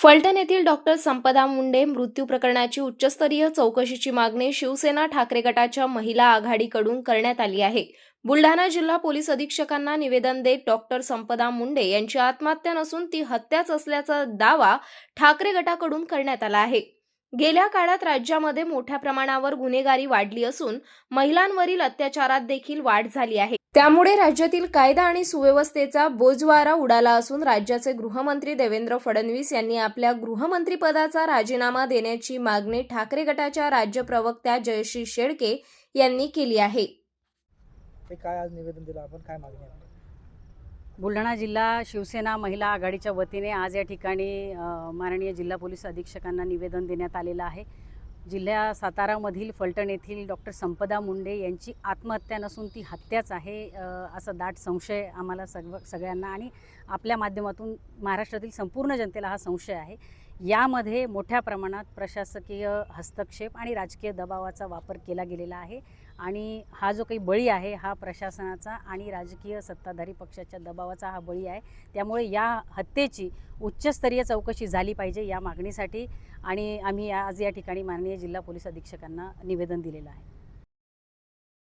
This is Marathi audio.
फलटण येथील डॉक्टर संपदा मुंडे मृत्यू प्रकरणाची उच्चस्तरीय चौकशीची मागणी शिवसेना ठाकरे गटाच्या महिला आघाडीकडून करण्यात आली आहे. बुलढाणा जिल्हा पोलीस अधीक्षकांना निवेदन देत डॉक्टर संपदा मुंडे यांची आत्महत्या नसून ती हत्याच असल्याचा दावा ठाकरे गटाकडून करण्यात आला आहे. गेल्या काळात राज्यामध्ये मोठ्या प्रमाणावर गुन्हेगारी वाढली असून महिलांवरील अत्याचारात देखील वाढ झाली आहे. त्यामुळे राज्यातील कायदा आणि सुव्यवस्थेचा बोजवारा उडाला असून राज्याचे गृहमंत्री देवेंद्र फडणवीस यांनी आपल्या गृहमंत्रीपदाचा राजीनामा देण्याची मागणी ठाकरे गटाच्या राज्य प्रवक्त्या जयश्री शेळके यांनी केली आहे. काय आज निवेदन दिलं? आपण काय मागणी बुलढाणा जिल्हा शिवसेना महिला आघाडीच्या वतीने आज या ठिकाणी माननीय जिल्हा पोलीस अधीक्षकांना निवेदन देण्यात आलेलं आहे. जिल्ह्या सातारामधील फलटण येथील डॉक्टर संपदा मुंडे यांची आत्महत्या नसून ती हत्याच आहे असा दाट संशय आम्हाला सग सगळ्यांना आणि आपल्या माध्यमातून महाराष्ट्रातील संपूर्ण जनतेला हा संशय आहे. यामध्ये मोठ्या प्रमाणात प्रशासकीय हस्तक्षेप आणि राजकीय दबावाचा वापर केला गेलेला आहे. आणि हा जो काही बळी आहे हा प्रशासनाचा आणि राजकीय सत्ताधारी पक्षाच्या दबावाचा हा बळी आहे. त्यामुळे या हत्येची उच्चस्तरीय चौकशी झाली पाहिजे या मागणीसाठी आणि आम्ही आज या ठिकाणी माननीय जिल्हा पोलीस अधीक्षकांना निवेदन दिलेलं आहे.